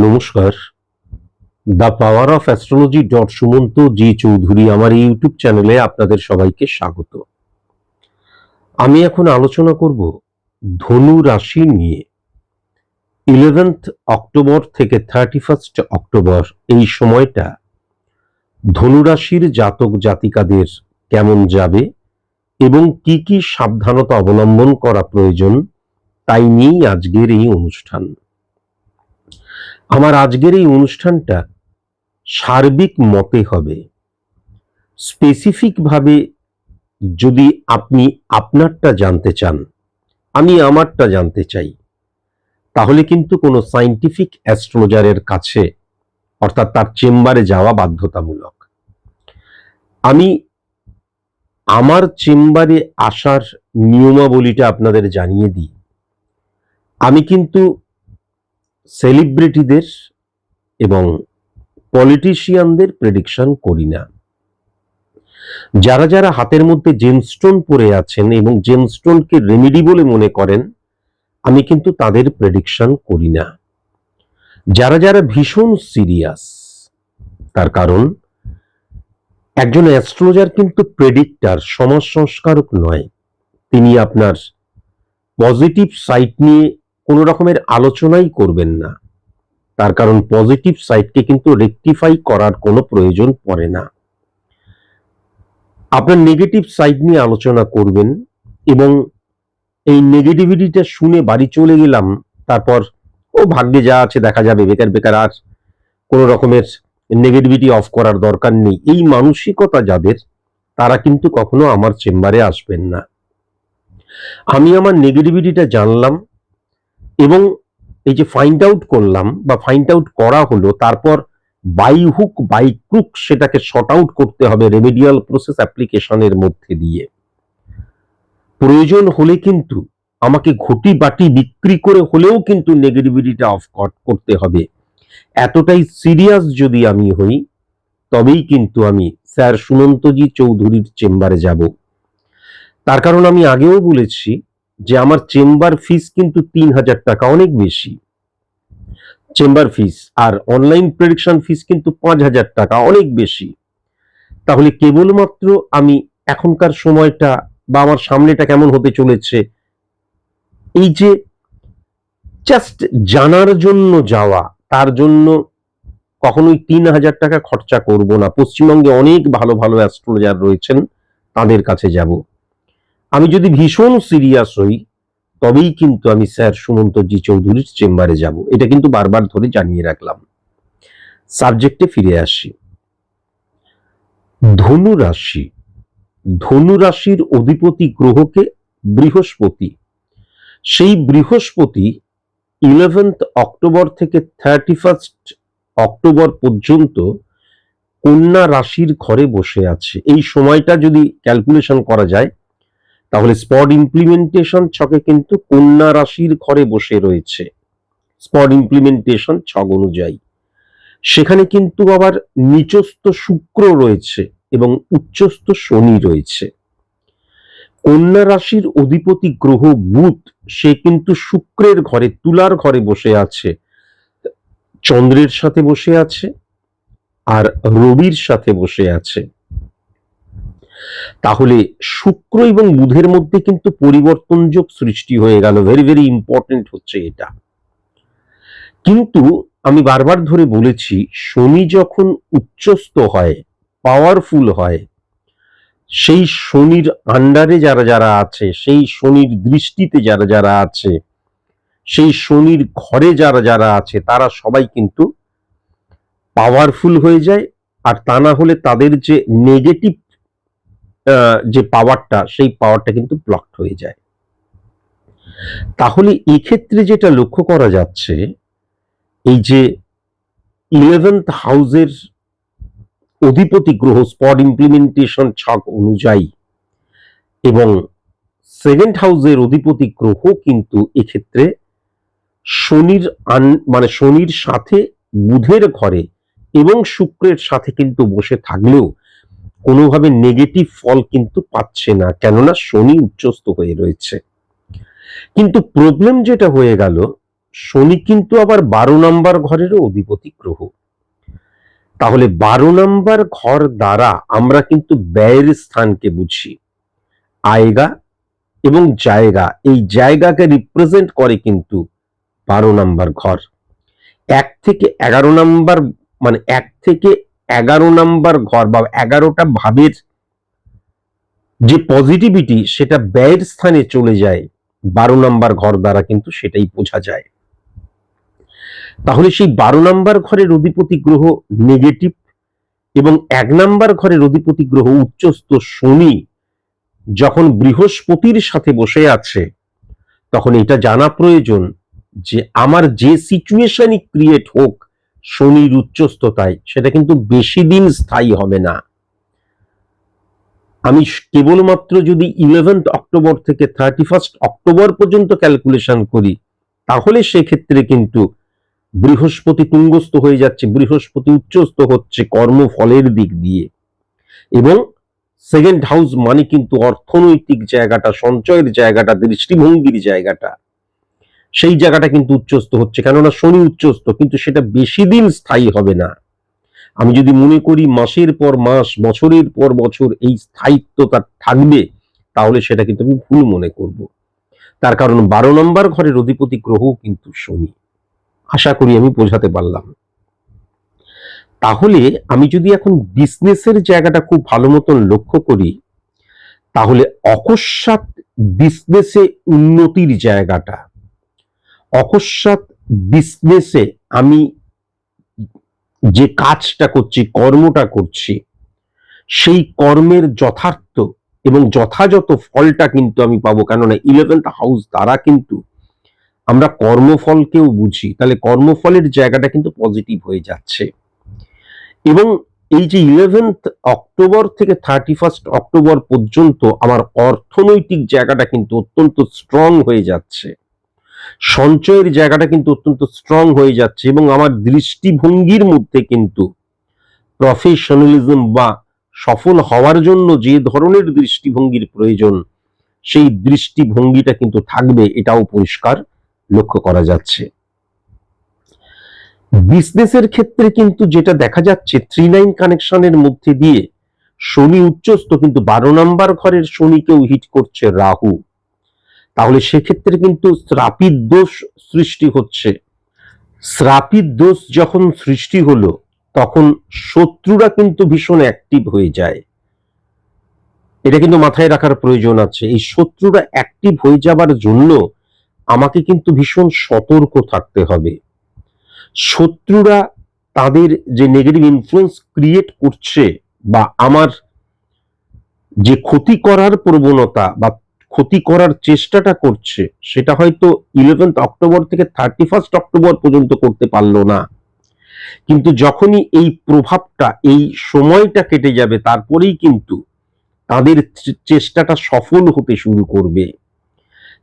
নমস্কার। The power of astrology dot Sumanta G Chowdhury আমার এই ইউটিউব চ্যানেলে আপনাদের সবাইকে স্বাগত। আমি এখন আলোচনা করব ধনু রাশি নিয়ে। ইলেভেন্থ অক্টোবর থেকে থার্টি ফার্স্ট অক্টোবর এই সময়টা ধনু রাশির জাতক জাতিকাদের কেমন যাবে এবং কি কি সাবধানতা অবলম্বন করা প্রয়োজন তাই নিয়েই আজকের এই অনুষ্ঠান। আমার আজকের এই অনুষ্ঠানটা সার্বিক মতে হবে। স্পেসিফিক ভাবে যদি আপনি আপনারটা জানতে চান, আমি আমারটা জানতে চাই, তাহলে কিন্তু কোনো সাইন্টিফিক অ্যাস্ট্রোলজারের কাছে, অর্থাৎ তার চেম্বারে যাওয়া বাধ্যতামূলক। আমি আমার চেম্বারে আসার নিয়মাবলীটা আপনাদের জানিয়ে দিই। আমি কিন্তু সেলিব্রিটিদের এবং পলিটিশিয়ানদের প্রেডিকশন করি না। যারা যারা হাতের মধ্যে জেমস্টোন পরে আছেন এবং জেমস্টোনকে রেমেডি বলে মনে করেন, আমি কিন্তু তাদের প্রেডিকশন করি না। যারা যারা ভীষণ সিরিয়াস তার কারণ একজন অ্যাস্ট্রোলজার কিন্তু প্রেডিক্টার সমাজ সংস্কারক নয়। তিনি আপনার পজিটিভ সাইট নিয়ে কোনো রকমের আলোচনাই করবেন না। তার কারণ পজিটিভ সাইডকে কিন্তু রেকটিফাই করার কোনো প্রয়োজন পড়ে না। আপনার নেগেটিভ সাইড নিয়ে আলোচনা করবেন এবং এই নেগেটিভিটিটা শুনে বাড়ি চলে গেলাম, তারপর, ও ভাগ্যে যা আছে দেখা যাবে, বেকার বেকার আর কোনো রকমের নেগেটিভিটি অফ করার দরকার নেই। এই মানসিকতা যাদের, তারা কিন্তু কখনো আমার চেম্বারে আসবেন না। আমি আমার নেগেটিভিটিটা জানলাম এবং এই যে ফাইন্ড আউট করলাম বা ফাইন্ড আউট করা হলো, তারপর বাই হুক বাই ক্রুক সেটাকে শর্ট আউট করতে হবে রেমেডিয়াল প্রসেস অ্যাপ্লিকেশনের মধ্যে দিয়ে। প্রয়োজন হলে কিন্তু আমাকে ঘটি বাটি বিক্রি করে হলেও কিন্তু নেগেটিভিটিটা অফ করতে হবে। এতটাই সিরিয়াস যদি আমি হই, তবেই কিন্তু আমি স্যার সুমন্তজি চৌধুরীর চেম্বারে যাব। তার কারণ আমি আগেও বলেছি যে আমার চেম্বার ফিস কিন্তু তিন হাজার টাকা, অনেক বেশি। চেম্বার ফিস আর অনলাইন প্রেডিকশন ফিস কিন্তু পাঁচ হাজার টাকা, অনেক বেশি। তাহলে কেবলমাত্র আমি এখনকার সময়টা বা আমার সামনেটা কেমন হতে চলেছে, এই যে জাস্ট জানার জন্য যাওয়া, তার জন্য কখনোই তিন হাজার টাকা খরচা করব না। পশ্চিমবঙ্গে অনেক ভালো ভালো অ্যাস্ট্রোলজার রয়েছেন, তাদের কাছে যাব। আমি যদি ভীষণ সিরিয়াস হই, তবেই কিন্তু আমি স্যার সুমন্ত জি চৌধুরীর চেম্বারে যাব। এটা কিন্তু বারবার ধরে জানিয়ে রাখলাম। সাবজেক্টে ফিরে আসি। ধনু রাশি ধনু রাশির অধিপতি গ্রহকে বৃহস্পতি। সেই বৃহস্পতি ইলেভেন্থ অক্টোবর থেকে থার্টি ফার্স্ট অক্টোবর পর্যন্ত কন্যা রাশির ঘরে বসে আছে। এই সময়টা যদি ক্যালকুলেশন করা যায় তাহলে স্পট ইমপ্লিমেন্টেশন ছকে কিন্তু কন্যা রাশির ঘরে বসে রয়েছে। স্পট ইমপ্লিমেন্টেশন ছক অনুযায়ী। সেখানে কিন্তু আবার নিচস্থ শুক্র রয়েছে এবং উচ্চস্থ শনি রয়েছে। কন্যা রাশির অধিপতি গ্রহ বুধ, সে কিন্তু শুক্রের ঘরে, তুলার ঘরে বসে আছে। চন্দ্রের সাথে বসে আছে আর রবির সাথে বসে আছে। তাহলে শুক্র এবং বুধের মধ্যে কিন্তু পরিবর্তন যোগ সৃষ্টি হয়ে গেল। ভেরি ভেরি ইম্পর্টেন্ট হচ্ছে এটা। কিন্তু আমি বারবার ধরে বলেছি, শনি যখন উচ্চস্থ হয় পাওয়ারফুল হয়, সেই শনির আন্ডারে যারা যারা আছে, সেই শনির দৃষ্টিতে যারা যারা আছে, সেই শনির ঘরে যারা যারা আছে, তারা সবাই কিন্তু পাওয়ারফুল হয়ে যায়। আর তা না হলে তাদের যে নেগেটিভ যে পাওয়ারটা সেই পাওয়ারটা কিন্তু ব্লকড হয়ে যায়। তাহলে এক্ষেত্রে যেটা লক্ষ্য করা যাচ্ছে, এই যে ইলেভেন্থ হাউসের অধিপতি গ্রহ স্পট ইমপ্লিমেন্টেশন ছক অনুযায়ী এবং সেকেন্ড হাউসের অধিপতি গ্রহ কিন্তু এক্ষেত্রে শনির আন মানে শনির সাথে বুধের ঘরে এবং শুক্রের সাথে কিন্তু বসে থাকলেও কোনোভাবে নেগেটিভ ফল কিন্তু পাচ্ছে না, কেননা শনি উচ্চস্থ হয়ে রয়েছে। কিন্তু প্রবলেম যেটা হয়ে গেল, শনি কিন্তু আবার বারো নাম্বার ঘরেরও অধিপতি গ্রহ। তাহলে বারো নাম্বার ঘর দ্বারা আমরা কিন্তু ব্যয়ের স্থানকে বুঝি। আয়গা এবং জায়গা, এই জায়গাকে রিপ্রেজেন্ট করে কিন্তু বারো নাম্বার ঘর। এক থেকে এগারো নাম্বার মানে এক থেকে এগারো নাম্বার ঘর বা এগারোটা ভাবের যে পজিটিভিটি সেটা ব্যয়ের স্থানে চলে যায়, বারো নাম্বার ঘর দ্বারা কিন্তু সেটাই বোঝা যায়। তাহলে সেই বারো নাম্বার ঘরের অধিপতি গ্রহ নেগেটিভ এবং এক নাম্বার ঘরের অধিপতি গ্রহ উচ্চস্থ শনি যখন বৃহস্পতির সাথে বসে আছে, তখন এটা জানা প্রয়োজন যে আমার যে সিচুয়েশনই ক্রিয়েট হোক শনির উচ্চস্থতায়, সেটা কিন্তু বেশি দিন স্থায়ী হবে না। আমি কেবলমাত্র যদি ইলেভেন্থ অক্টোবর থেকে থার্টি ফার্স্ট অক্টোবর পর্যন্ত ক্যালকুলেশন করি, তাহলে সেক্ষেত্রে কিন্তু বৃহস্পতি তুঙ্গস্থ হয়ে যাচ্ছে, বৃহস্পতি উচ্চস্থ হচ্ছে কর্মফলের দিক দিয়ে। এবং সেকেন্ড হাউস মানে কিন্তু অর্থনৈতিক জায়গাটা, সঞ্চয়ের জায়গাটা, দৃষ্টিভঙ্গির জায়গাটা। সেই জায়গাটা কিন্তু উচ্চস্থ হচ্ছে, কেননা শনি উচ্চস্থ, কিন্তু সেটা বেশি দিন স্থায়ী হবে না। আমি যদি মনে করি মাসের পর মাস, বছরের পর বছর এই স্থায়িত্বটা থাকবে, তাহলে সেটা কিন্তু আমি ভুল মনে করব। তার কারণ বারো নম্বর ঘরের অধিপতি গ্রহ কিন্তু শনি। আশা করি আমি বোঝাতে পারলাম। তাহলে আমি যদি এখন বিজনেসের জায়গাটা খুব ভালো মতন লক্ষ্য করি, তাহলে অকস্মাৎ বিজনেসে উন্নতির জায়গাটা অকস্মাৎ বিজনেসে আমি যে কাজটা করছি, কর্মটা করছি, সেই কর্মের যথার্থ এবং যথাযথ ফলটা কিন্তু আমি পাবো। কেননা ইলেভেন্থ হাউস দ্বারা কিন্তু আমরা কর্মফলকেও বুঝি। তাহলে কর্মফলের জায়গাটা কিন্তু পজিটিভ হয়ে যাচ্ছে। এবং এই যে ইলেভেন্থ অক্টোবর থেকে থার্টি ফার্স্ট অক্টোবর পর্যন্ত আমার অর্থনৈতিক জায়গাটা কিন্তু অত্যন্ত স্ট্রং হয়ে যাচ্ছে। সঞ্চয়ের জায়গাটা কিন্তু অত্যন্ত স্ট্রং হয়ে যাচ্ছে এবং আমার দৃষ্টিভঙ্গির মধ্যে কিন্তু প্রফেশনালিজম বা সফল হওয়ার জন্য যে ধরনের দৃষ্টিভঙ্গির প্রয়োজন, সেই দৃষ্টিভঙ্গিটা কিন্তু থাকবে, এটাও পরিষ্কার লক্ষ্য করা যাচ্ছে। বিজনেসের ক্ষেত্রে কিন্তু যেটা দেখা যাচ্ছে থ্রি নাইন কানেকশনের মধ্যে দিয়ে শনি উচ্চস্থ কিন্তু বারো নাম্বার ঘরের শনিকেও হিট করছে রাহু। তাহলে সেক্ষেত্রে কিন্তু শ্রাপিত দোষ সৃষ্টি হচ্ছে। শ্রাপিত দোষ যখন সৃষ্টি হলো, তখন শত্রুরা কিন্তু ভীষণ অ্যাক্টিভ হয়ে যায়। এটা কিন্তু মাথায় রাখার প্রয়োজন আছে। এই শত্রুরা অ্যাক্টিভ হয়ে যাবার জন্য আমাকে কিন্তু ভীষণ সতর্ক থাকতে হবে। শত্রুরা তাদের যে নেগেটিভ ইনফ্লুয়েন্স ক্রিয়েট করছে বা আমার যে ক্ষতি করার প্রবণতা বা ক্ষতি করার চেষ্টাটা করছে, সেটা হয়তো ইলেভেন্থ অক্টোবর থেকে থার্টি ফার্স্ট অক্টোবর পর্যন্ত করতে পারল না। কিন্তু যখনই এই প্রভাবটা, এই সময়টা কেটে যাবে, তারপরেই কিন্তু তাদের চেষ্টাটা সফল হতে শুরু করবে।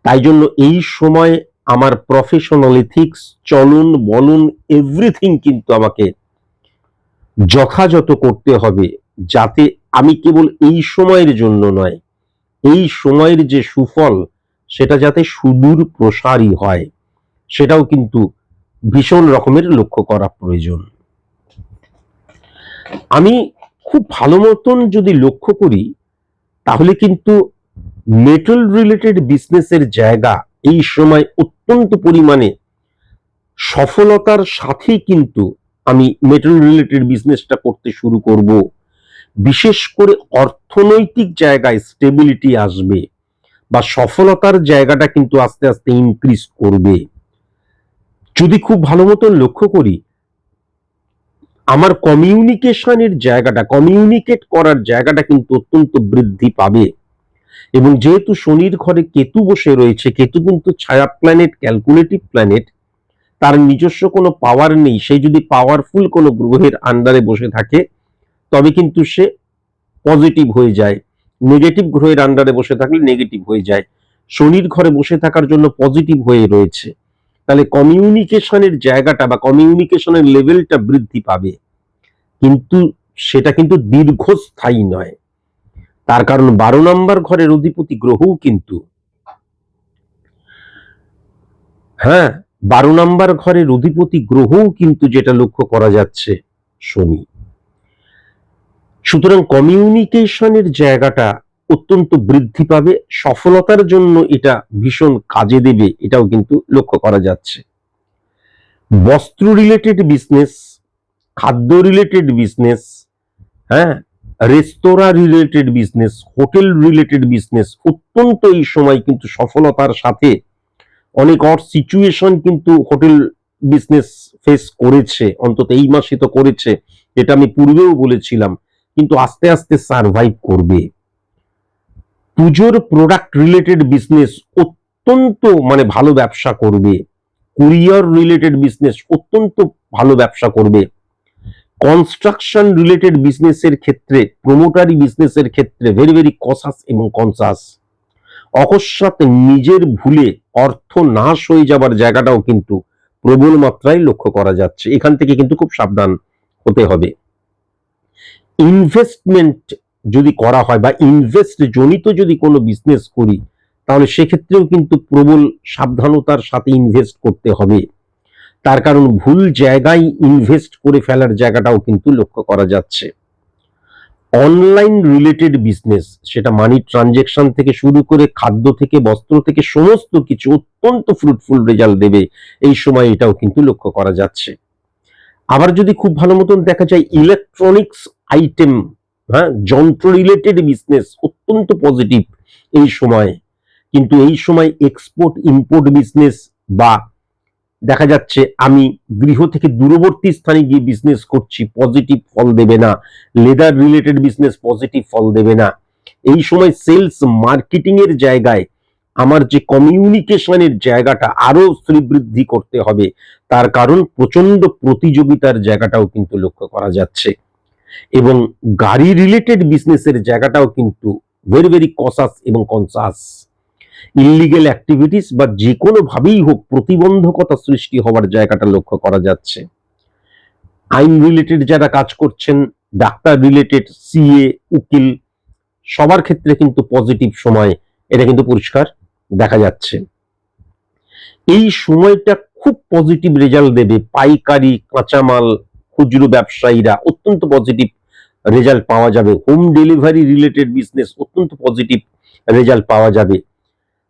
তাই জন্য এই সময় আমার প্রফেশনাল এথিক্স চলন, বলন এভরিথিং কিন্তু আমাকে যথাযথ করতে হবে, যাতে আমি কেবল এই সময়ের জন্য নয় এই সময়ের যে সুফল, সেটা যাতে সুদূর প্রসারী হয়, সেটাও কিন্তু ভীষণ রকমের লক্ষ্য করা প্রয়োজন। আমি খুব ভালো মতন যদি লক্ষ্য করি, তাহলে কিন্তু মেটাল রিলেটেড বিজনেসের জায়গা এই সময় অত্যন্ত পরিমাণে সফলতার সাথেই কিন্তু আমি মেটাল রিলেটেড বিজনেসটা করতে শুরু করব। বিশেষ করে অর্থনৈতিক জায়গায় স্টেবিলিটি আসবে বা সফলতার জায়গাটা কিন্তু আস্তে আস্তে ইনক্রিজ করবে। যদি খুব ভালো মতন লক্ষ্য করি, আমার কমিউনিকেশনের জায়গাটা কমিউনিকেট করার জায়গাটা কিন্তু অত্যন্ত বৃদ্ধি পাবে। এবং যেহেতু শনির ঘরে কেতু বসে রয়েছে, কেতু কিন্তু ছায়া প্ল্যানেট ক্যালকুলেটিভ প্ল্যানেট তার নিজস্ব কোনো পাওয়ার নেই, সে যদি পাওয়ারফুল কোনো গ্রহের আন্ডারে বসে থাকে তবে কিন্তু সে পজিটিভ হয়ে যায়। নেগেটিভ গ্রহের আন্ডারে বসে থাকলে নেগেটিভ হয়ে যায়। শনির ঘরে বসে থাকার জন্য পজিটিভ হয়ে রয়েছে। তাহলে কমিউনিকেশনের জায়গাটা বা কমিউনিকেশনের লেভেলটা বৃদ্ধি পাবে। কিন্তু সেটা কিন্তু দীর্ঘস্থায়ী নয়। তার কারণ বারো নম্বর ঘরের অধিপতি গ্রহও কিন্তু হ্যাঁ বারো নাম্বার ঘরের অধিপতি গ্রহও কিন্তু যেটা লক্ষ্য করা যাচ্ছে শনি। সুতরাং কমিউনিকেশনের জায়গাটা অত্যন্ত বৃদ্ধি পাবে, সফলতার জন্য এটা ভীষণ কাজে দেবে, এটাও কিন্তু লক্ষ্য করা যাচ্ছে। বস্ত্র রিলেটেড বিজনেস খাদ্য রিলেটেড বিজনেস হ্যাঁ? রেস্তোরাঁ related business hotel related business অত্যন্ত এই সময় কিন্তু সফলতার সাথে অনেক অর সিচুয়েশন কিন্তু হোটেল বিজনেস ফেস করেছে, অন্তত এই মাসে তো করেছে যেটা আমি পূর্বেও বলেছিলাম। কিন্তু আস্তে আস্তে সার্ভাইভ করবে। পুজোর প্রোডাক্ট রিলেটেড বিজনেস অত্যন্ত মানে ভালো ব্যবসা করবে। কুরিয়ার রিলেটেড বিজনেস অত্যন্ত ভালো ব্যবসা করবে। কনস্ট্রাকশন রিলেটেড বিজনেসের ক্ষেত্রে প্রমোটারি বিজনেসের ক্ষেত্রে ভেরি ভেরি কসাস এবং কনসাস অকস্মাৎ নিজের ভুলে অর্থ নাশ হয়ে যাবার জায়গাটাও কিন্তু প্রবল মাত্রায় লক্ষ্য করা যাচ্ছে। এখান থেকে কিন্তু খুব সাবধান হতে হবে। ইনভেস্টমেন্ট যদি করা হয় বা ইনভেস্ট জনিত যদি কোনো বিজনেস করি, তাহলে সেক্ষেত্রেও কিন্তু প্রবল সাবধানতার সাথে ইনভেস্ট করতে হবে। তার কারণ ভুল জায়গায় ইনভেস্ট করে ফেলার জায়গাটাও কিন্তু লক্ষ্য করা যাচ্ছে। অনলাইন রিলেটেড বিজনেস সেটা মানি ট্রানজেকশন থেকে শুরু করে খাদ্য থেকে, বস্ত্র থেকে সমস্ত কিছু অত্যন্ত ফ্রুটফুল রেজাল্ট দেবে, এই সময় এটাও কিন্তু লক্ষ্য করা যাচ্ছে। আবার যদি খুব ভালো মতন দেখা যায় ইলেকট্রনিক্স আইটেম হ্যাঁ যন্ত্র রিলেটেড বিজনেস অত্যন্ত পজিটিভ এই সময়। কিন্তু এই সময় এক্সপোর্ট ইম্পোর্ট বিজনেস বা দেখা যাচ্ছে আমি গৃহ থেকে দূরবর্তী স্থানে গিয়ে বিজনেস করছি পজিটিভ ফল দেবে না লেদার রিলেটেড বিজনেস পজিটিভ ফল দেবে না। এই সময় সেলস মার্কেটিং এর জায়গায় আমার যে কমিউনিকেশনের জায়গাটা আরও শ্রীবৃদ্ধি করতে হবে। তার কারণ প্রচণ্ড প্রতিযোগিতার জায়গাটাও কিন্তু লক্ষ্য করা যাচ্ছে। এবং গাড়ি রিলেটেড বিজনেসের জায়গাটাও কিন্তু ভেরি ভেরি কসাস এবং কনসাস ইলিগেল অ্যাক্টিভিটিস বা যে কোনো ভাবেই হোক প্রতিবন্ধকতা সৃষ্টি হওয়ার জায়গাটা লক্ষ্য করা যাচ্ছে। আইন রিলেটেড যারা কাজ করছেন, ডাক্তার রিলেটেড সিএ উকিল, সবার ক্ষেত্রে কিন্তু পজিটিভ সময় এটা কিন্তু পরিষ্কার দেখা যাচ্ছে। এই সময়টা খুব পজিটিভ রেজাল্ট দেবে। পাইকারি, কাঁচামাল খুচরো ব্যবসায়ীরা অত্যন্ত পজিটিভ রেজাল্ট পাওয়া যাবে। হোম ডেলিভারি রিলেটেড বিজনেস অত্যন্ত পজিটিভ রেজাল্ট পাওয়া যাবে।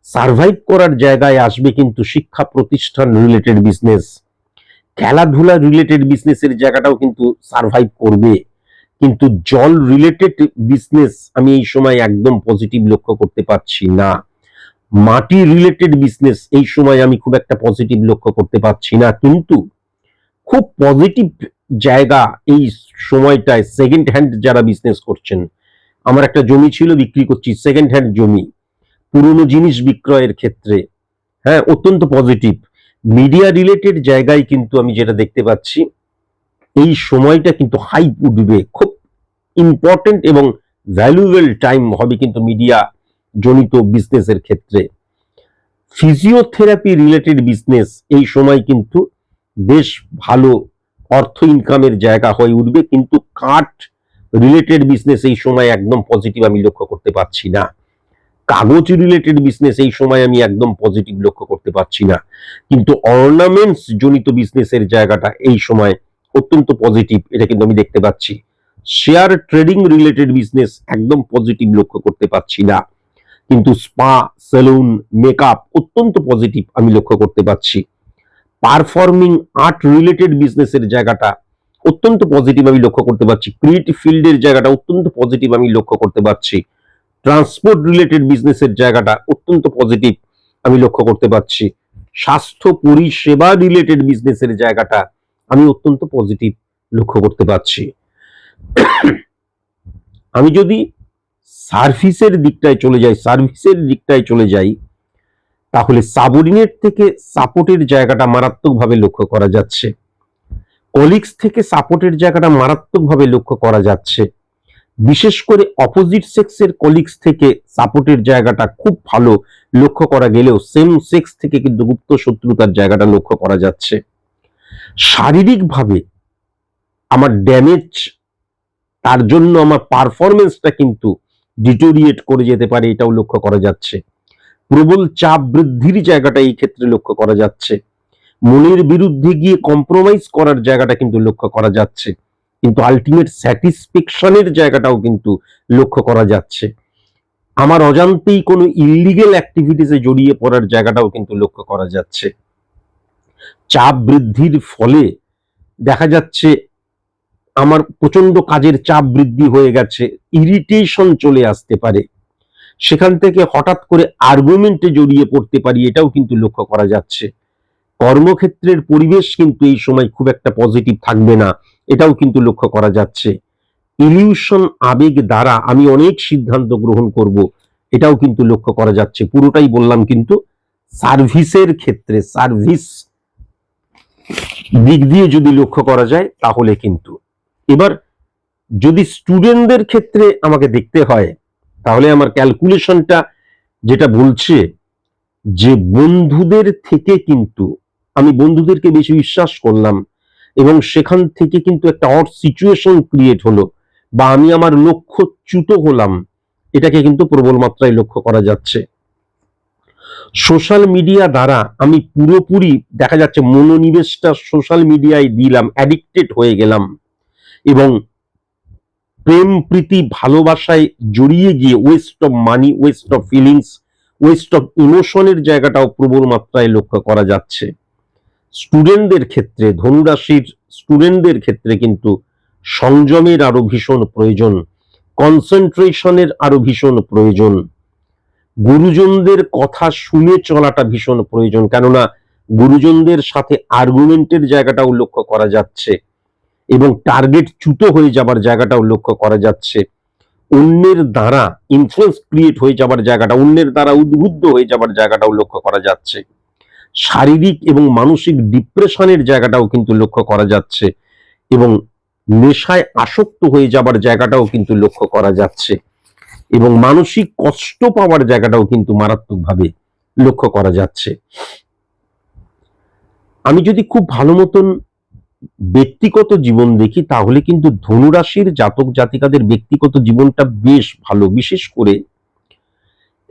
সার্ভাইভ করার জায়গায় আসবে কিন্তু শিক্ষা প্রতিষ্ঠান রিলেটেড বিজনেস খেলাধুলা রিলেটেড বিজনেসের জায়গাটাও কিন্তু সার্ভাইভ করবে। কিন্তু জল রিলেটেড বিজনেস আমি এই সময় একদম পজিটিভ লক্ষ্য করতে পারছি না। মাটি রিলেটেড বিজনেস এই সময় আমি খুব একটা পজিটিভ লক্ষ্য করতে পারছি না। কিন্তু খুব পজিটিভ জায়গা এই সময়টায় সেকেন্ড হ্যান্ড যারা বিজনেস করছেন, আমার একটা জমি ছিল, বিক্রি করছি সেকেন্ড হ্যান্ড জমি। পুরনো জিনিস বিক্রয়ের ক্ষেত্রে হ্যাঁ অত্যন্ত পজিটিভ মিডিয়া রিলেটেড জায়গায় কিন্তু আমি যেটা দেখতে পাচ্ছি, এই সময়টা কিন্তু হাইপ উঠবে খুব ইম্পর্টেন্ট এবং ভ্যালুয়েবল টাইম হবে কিন্তু মিডিয়া জনিত বিজনেসের ক্ষেত্রে। ফিজিওথেরাপি রিলেটেড বিজনেস এই সময় কিন্তু বেশ ভালো অর্থ ইনকামের জায়গা হয়ে উঠবে, কিন্তু কাঠ রিলেটেড বিজনেস এই সময় একদম পজিটিভ আমি লক্ষ্য করতে পারছি না। কাগজ রিলেটেড বিজনেস এই সময় আমি একদম পজিটিভ লক্ষ্য করতে পারছি না। কিন্তু অর্নামেন্টস জনিত বিজনেসের জায়গাটা এই সময় অত্যন্ত পজিটিভ এটা কিন্তু আমি দেখতে পাচ্ছি। শেয়ার ট্রেডিং রিলেটেড বিজনেস একদম পজিটিভ লক্ষ্য করতে পারছি না। কিন্তু স্পা সেলুন মেকআপ অত্যন্ত পজিটিভ আমি লক্ষ্য করতে পারছি। পারফর্মিং আর্ট রিলেটেড বিজনেসের জায়গাটা অত্যন্ত পজিটিভ আমি লক্ষ্য করতে পারছি। ক্রিয়েটিভ ফিল্ডের জায়গাটা অত্যন্ত পজিটিভ আমি লক্ষ্য করতে পারছি। ট্রান্সপোর্ট রিলেটেড বিজনেসের জায়গাটা অত্যন্ত পজিটিভ আমি লক্ষ্য করতে পারছি। স্বাস্থ্য পরিষেবা রিলেটেড বিজনেসের জায়গাটা আমি অত্যন্ত পজিটিভ লক্ষ্য করতে পারছি। আমি যদি সার্ভিসের দিকটায় চলে যাই সার্ভিসের দিকটায় চলে যাই তাহলে সাবঅর্ডিনেট থেকে সাপোর্টের জায়গাটা মারাত্মকভাবে লক্ষ্য করা যাচ্ছে। কলিগস থেকে সাপোর্টের জায়গাটা মারাত্মকভাবে লক্ষ্য করা যাচ্ছে। বিশেষ করে অপোজিট সেক্সের কলিগস থেকে সাপোর্টের জায়গাটা খুব ভালো লক্ষ্য করা গেলেও সেম সেক্স থেকে কিন্তু গুপ্ত শত্রুতার জায়গাটা লক্ষ্য করা যাচ্ছে। শারীরিকভাবে আমার ড্যামেজ তার জন্য আমার পারফরমেন্সটা কিন্তু ডিটোরিয়েট করে যেতে পারে, এটাও লক্ষ্য করা যাচ্ছে। প্রবল চাপ বৃদ্ধির জায়গাটা এই ক্ষেত্রে লক্ষ্য করা যাচ্ছে। মনের বিরুদ্ধে গিয়ে কম্প্রোমাইজ করার জায়গাটা কিন্তু লক্ষ্য করা যাচ্ছে। কিন্তু আলটিমেট স্যাটিসফ্যাকশনের জায়গাটাও কিন্তু লক্ষ্য করা যাচ্ছে। আমার অজান্তেই কোনো ইলিগেল অ্যাক্টিভিটিসে জড়িয়ে পড়ার জায়গাটাও কিন্তু লক্ষ্য করা যাচ্ছে। চাপ বৃদ্ধির ফলে দেখা যাচ্ছে আমার প্রচণ্ড কাজের চাপ বৃদ্ধি হয়ে গেছে ইরিটেশন চলে আসতে পারে। সেখান থেকে হঠাৎ করে আর্গুমেন্টে জড়িয়ে পড়তে পারি, এটাও কিন্তু লক্ষ্য করা যাচ্ছে। কর্মক্ষেত্রের পরিবেশ কিন্তু এই সময় খুব একটা পজিটিভ থাকবে না, এটাও কিন্তু লক্ষ্য করা যাচ্ছে। ইলিউশন আবেগ দ্বারা আমি অনেক সিদ্ধান্ত গ্রহণ করব, এটাও কিন্তু লক্ষ্য করা যাচ্ছে। পুরোটাই বললাম কিন্তু সার্ভিসের ক্ষেত্রে সার্ভিস দিক দিয়ে যদি লক্ষ্য করা যায়, তাহলে কিন্তু। এবার যদি স্টুডেন্টদের ক্ষেত্রে আমাকে দেখতে হয় তাহলে আমার ক্যালকুলেশনটা যেটা বলছে যে বন্ধুদের থেকে কিন্তু আমি বন্ধুদেরকে বেশি বিশ্বাস করলাম এবং সেখান থেকে কিন্তু একটা অড সিচুয়েশন ক্রিয়েট হলো বা আমি আমার লক্ষ্য চ্যুত হলাম, এটাকে কিন্তু প্রবল মাত্রায় লক্ষ্য করা যাচ্ছে। সোশ্যাল মিডিয়া দ্বারা আমি পুরোপুরি দেখা যাচ্ছে মনোনিবেশটা সোশ্যাল মিডিয়ায় দিলাম অ্যাডিক্টেড হয়ে গেলাম এবং প্রেম, প্রীতি, ভালোবাসায় জড়িয়ে গিয়ে waste of money waste of feelings waste of ইমোশনের জায়গাটাও প্রবল মাত্রায় লক্ষ্য করা যাচ্ছে। স্টুডেন্টদের ক্ষেত্রে, ধনুরাশির স্টুডেন্টদের ক্ষেত্রে কিন্তু সংযমের আরও ভীষণ প্রয়োজন কনসেন্ট্রেশনের আরও ভীষণ প্রয়োজন। গুরুজনদের কথা শুনে চলাটা ভীষণ প্রয়োজন, কেননা গুরুজনদের সাথে আর্গুমেন্টের জায়গাটাও লক্ষ্য করা যাচ্ছে। এবং টার্গেট চ্যুত হয়ে যাবার জায়গাটাও লক্ষ্য করা যাচ্ছে। অন্যের দ্বারা ইনফ্লুয়েন্স ক্রিয়েট হয়ে যাবার জায়গাটা, অন্যের দ্বারা উদ্বুদ্ধ হয়ে যাবার জায়গাটাও লক্ষ্য করা যাচ্ছে। শারীরিক এবং মানসিক ডিপ্রেশনের জায়গাটাও কিন্তু লক্ষ্য করা যাচ্ছে এবং নেশায় আসক্ত হয়ে যাবার জায়গাটাও কিন্তু লক্ষ্য করা যাচ্ছে এবং মানসিক কষ্ট পাওয়ার জায়গাটাও কিন্তু মারাত্মকভাবে লক্ষ্য করা যাচ্ছে। আমি যদি খুব ভালো মতন ব্যক্তিগত জীবন দেখি, তাহলে কিন্তু ধনুরাশির জাতক জাতিকাদের ব্যক্তিগত জীবনটা বেশ ভালো। বিশেষ করে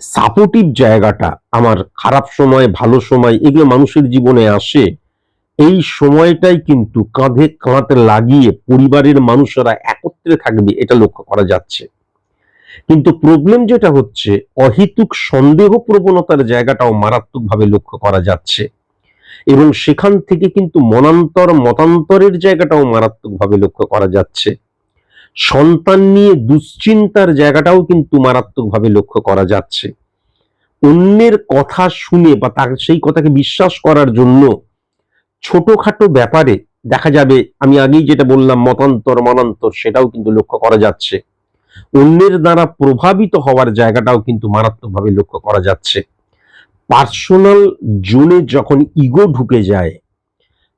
সাপোর্টিভ জায়গাটা আমার খারাপ সময়, ভালো সময় এগুলো মানুষের জীবনে আসে। এই সময়টাই কিন্তু কাঁধে কাঁধ লাগিয়ে পরিবারের মানুষেরা একত্রে থাকবে, এটা লক্ষ্য করা যাচ্ছে। কিন্তু প্রবলেম যেটা হচ্ছে, অহিতুক সন্দেহ প্রবণতার জায়গাটাও মারাত্মকভাবে লক্ষ্য করা যাচ্ছে। এবং সেখান থেকে কিন্তু মনান্তর, মতান্তরের জায়গাটাও মারাত্মকভাবে লক্ষ্য করা যাচ্ছে। সন্তান নিয়ে দুশ্চিন্তার জায়গাটাও কিন্তু মারাত্মকভাবে লক্ষ্য করা যাচ্ছে। অন্যের কথা শুনে বা তার সেই কথাকে বিশ্বাস করার জন্য ছোটখাটো ব্যাপারে দেখা যাবে, আমি আগেই যেটা বললাম, মতান্তর, মনান্তর, সেটাও কিন্তু লক্ষ্য করা যাচ্ছে। অন্যের দ্বারা প্রভাবিত হওয়ার জায়গাটাও কিন্তু মারাত্মকভাবে লক্ষ্য করা যাচ্ছে। পার্সোনাল জোনে যখন ইগো ঢুকে যায়,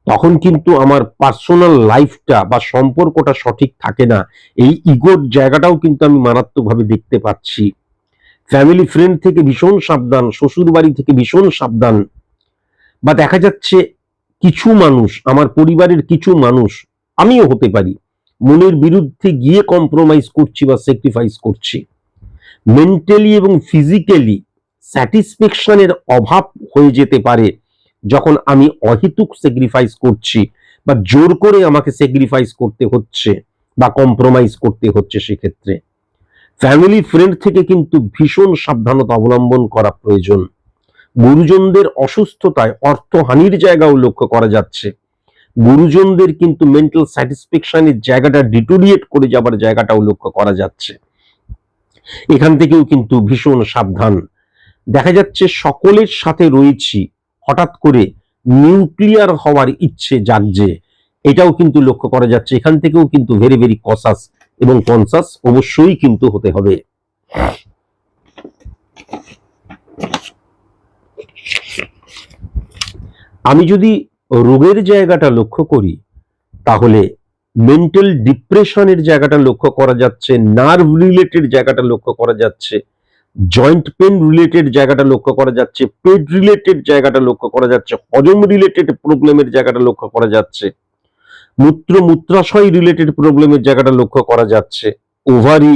তখন কিন্তু আমার পার্সোনাল লাইফটা বা সম্পর্কটা সঠিক থাকে না। এই ইগোর জায়গাটাও কিন্তু আমি মারাত্মকভাবে দেখতে পাচ্ছি। ফ্যামিলি ফ্রেন্ড থেকে ভীষণ সাবধান, শ্বশুর বাড়ি থেকে ভীষণ সাবধান। বা দেখা যাচ্ছে কিছু মানুষ, আমার পরিবারের কিছু মানুষ, আমিও হতে পারি, মনের বিরুদ্ধে গিয়ে কম্প্রোমাইজ করছি বা স্যাক্রিফাইস করছি। মেন্টালি এবং ফিজিক্যালি স্যাটিসফ্যাকশনের অভাব হয়ে যেতে পারে যখন আমি অহেতুক স্যাক্রিফাইস করছি বা জোর করে আমাকে স্যাক্রিফাইস করতে হচ্ছে বা কম্প্রোমাইজ করতে হচ্ছে সেক্ষেত্রে। ফ্যামিলি ফ্রেন্ড থেকে কিন্তু ভীষণ সাবধানতা অবলম্বন করা প্রয়োজন। গুরুজনদের অসুস্থতায় অর্থহানির জায়গাও লক্ষ্য করা যাচ্ছে। গুরুজনদের কিন্তু মেন্টাল স্যাটিসফ্যাকশনের জায়গাটা ডিটোরিয়েট করে যাবার জায়গাটাও লক্ষ্য করা যাচ্ছে। এখান থেকেও কিন্তু ভীষণ সাবধান। দেখা যাচ্ছে সকলের সাথে রয়েছি। হঠাৎ করে নিউক্লিয়ার হওয়ার ইচ্ছে জাগছে। এটাও কিন্তু লক্ষ্য করা যাচ্ছে। এখান থেকেও কিন্তু ভেরি ভেরি কসাস এবং কনসাস অবশ্যই কিন্তু হতে হবে। আমি যদি রোগের জায়গাটা লক্ষ্য করি, তাহলে মেন্টাল ডিপ্রেশনের জায়গাটা লক্ষ্য করা যাচ্ছে নার্ভ রিলেটেড জায়গাটা লক্ষ্য করা যাচ্ছে। জয়েন্ট পেন রিলেটেড জায়গাটা লক্ষ্য করা যাচ্ছে পেট রিলেটেড জায়গাটা লক্ষ্য করা যাচ্ছে, হজম রিলেটেড প্রবলেমের জায়গাটা লক্ষ্য করা যাচ্ছে, মূত্র মূত্রাশয় রিলেটেড প্রবলেমের জায়গাটা লক্ষ্য করা যাচ্ছে, ওভারি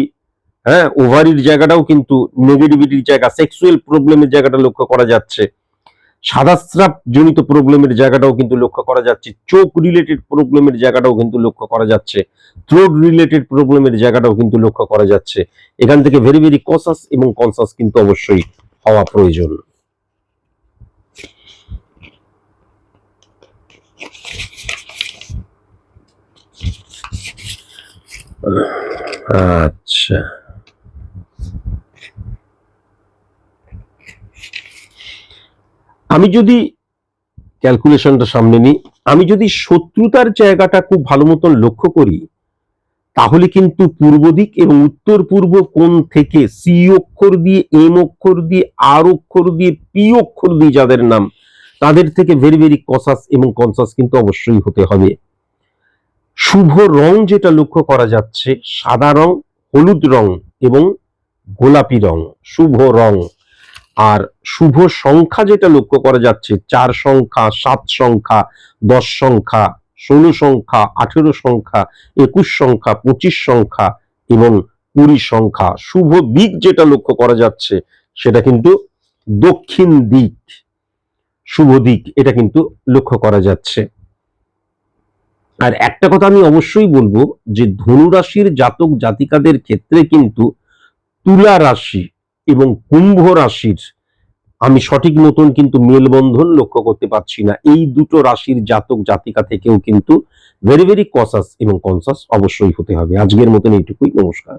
হ্যাঁ ওভারির জায়গাটাও কিন্তু নেগেটিভিটির জায়গা সেক্সুয়াল প্রবলেমের জায়গাটা লক্ষ্য করা যাচ্ছে। সাদাস্রাব জনিত প্রবলেমের জায়গাটাও কিন্তু লক্ষ্য করা যাচ্ছে। চোখ রিলেটেড প্রবলেমের জায়গাটাও কিন্তু লক্ষ্য করা যাচ্ছে। থ্রোট রিলেটেড প্রবলেমের জায়গাটাও কিন্তু লক্ষ্য করা যাচ্ছে। এখান থেকে ভেরি ভেরি কসাস এবং কনসাস কিন্তু অবশ্যই হওয়া প্রয়োজন। আচ্ছা আমি যদি ক্যালকুলেশনটা সামনে নিই, আমি যদি শত্রুতার জায়গাটা খুব ভালো মতন লক্ষ্য করি, তাহলে কিন্তু পূর্ব দিক এবং উত্তর পূর্ব কোণ থেকে সি অক্ষর দিয়ে এম অক্ষর দিয়ে আর অক্ষর দিয়ে পি অক্ষর দিয়ে যাদের নাম, তাদের থেকে ভেরি ভেরি কসাস এবং কনসাস কিন্তু অবশ্যই হতে হবে। শুভ রং যেটা লক্ষ্য করা যাচ্ছে, সাদা রং, হলুদ রং এবং গোলাপি রং, শুভ রং। আর শুভ সংখ্যা যেটা লক্ষ্য করা যাচ্ছে, চার সংখ্যা, সাত সংখ্যা, দশ সংখ্যা, ষোলো সংখ্যা, আঠেরো সংখ্যা, একুশ সংখ্যা, পঁচিশ সংখ্যা এবং কুড়ি সংখ্যা। শুভ দিক যেটা লক্ষ্য করা যাচ্ছে, সেটা কিন্তু দক্ষিণ দিক। শুভ দিক, এটা কিন্তু লক্ষ্য করা যাচ্ছে। আর একটা কথা আমি অবশ্যই বলব যে ধনু রাশির জাতক জাতিকাদের ক্ষেত্রে কিন্তু তুলা রাশি এবং কুম্ভ রাশির, আমি সঠিক মতন কিন্তু মেলবন্ধন লক্ষ্য করতে পারছি না। এই দুটো রাশির জাতক জাতিকা থেকেও কিন্তু ভেরি ভেরি কসাস এবং কনসাস অবশ্যই হতে হবে। আজকের মতন এইটুকুই। নমস্কার।